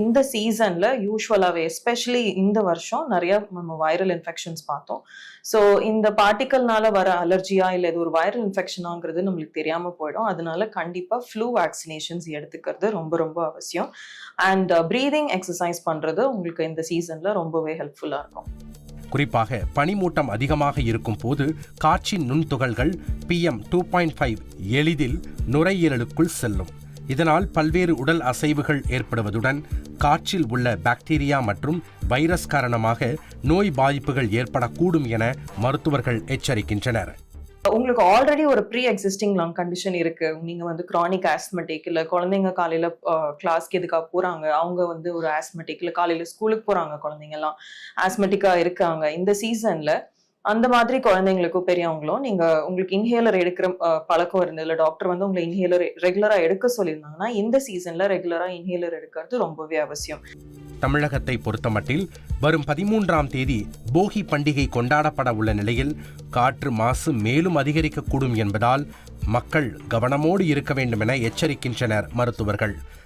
இந்த சீசன்ல யூஸ்வலாகவே எஸ்பெஷலி இந்த வருஷம் நிறைய நம்ம வைரல் இன்ஃபெக்ஷன்ஸ் பார்த்தோம். ஸோ இந்த பார்ட்டிக்கல்னால வர அலர்ஜியா இல்லை இது ஒரு வைரல் இன்ஃபெக்ஷனாங்கிறது நம்மளுக்கு தெரியாம போயிடும். அதனால கண்டிப்பாக ஃப்ளூ வேக்சினேஷன்ஸ் எடுத்துக்கிறது ரொம்ப ரொம்ப அவசியம். அண்ட் ப்ரீதிங் எக்ஸசைஸ் பண்றது உங்களுக்கு இந்த சீசன்ல ரொம்பவே ஹெல்ப்ஃபுல்லாக இருக்கும். குறிப்பாக பனிமூட்டம் அதிகமாக இருக்கும் போது காற்றின் நுண்துகள்கள் பிஎம் டூ பாயிண்ட் ஃபைவ் எளிதில் நுரையீரலுக்குள் செல்லும். இதனால் பல்வேறு உடல் அசைவுகள் ஏற்படுவதுடன் காற்றில் உள்ள பாக்டீரியா மற்றும் வைரஸ் காரணமாக நோய் பாதிப்புகள் ஏற்படக்கூடும் என மருத்துவர்கள் எச்சரிக்கின்றனர். உங்களுக்கு ஆல்ரெடி ஒரு ப்ரீ எக்ஸிஸ்டிங் லங் கண்டிஷன் இருக்கு. நீங்க வந்து கிரானிக் ஆஸ்மெட்டிக் இல்ல குழந்தைங்க காலையில கிளாஸ்க்கு எதுக்காக போறாங்க? அவங்க வந்து ஒரு ஆஸ்மெட்டிக் இல்ல காலையில ஸ்கூலுக்கு போறாங்க குழந்தைங்க எல்லாம் ஆஸ்மெட்டிக்கா இருக்காங்க. இந்த சீசன்ல அந்த மாதிரி குழந்தைங்களுக்கும் பெரியவங்களும் நீங்க உங்களுக்கு இன்ஹேலர் எடுக்கிற பழக்கம் இருந்தது இல்லை டாக்டர் வந்து உங்களை இன்ஹேலர் ரெகுலரா எடுக்க சொல்லியிருந்தாங்கன்னா இந்த சீசன்ல ரெகுலரா இன்ஹேலர் எடுக்கிறது ரொம்பவே அவசியம். தமிழகத்தை பொறுத்தமட்டில் வரும் பதிமூன்றாம் தேதி போகி பண்டிகை கொண்டாடப்பட உள்ள நிலையில் காற்று மாசு மேலும் அதிகரிக்கக்கூடும் என்பதால் மக்கள் கவனமோடு இருக்க வேண்டும் என எச்சரிக்கின்றனர் மருத்துவர்கள்.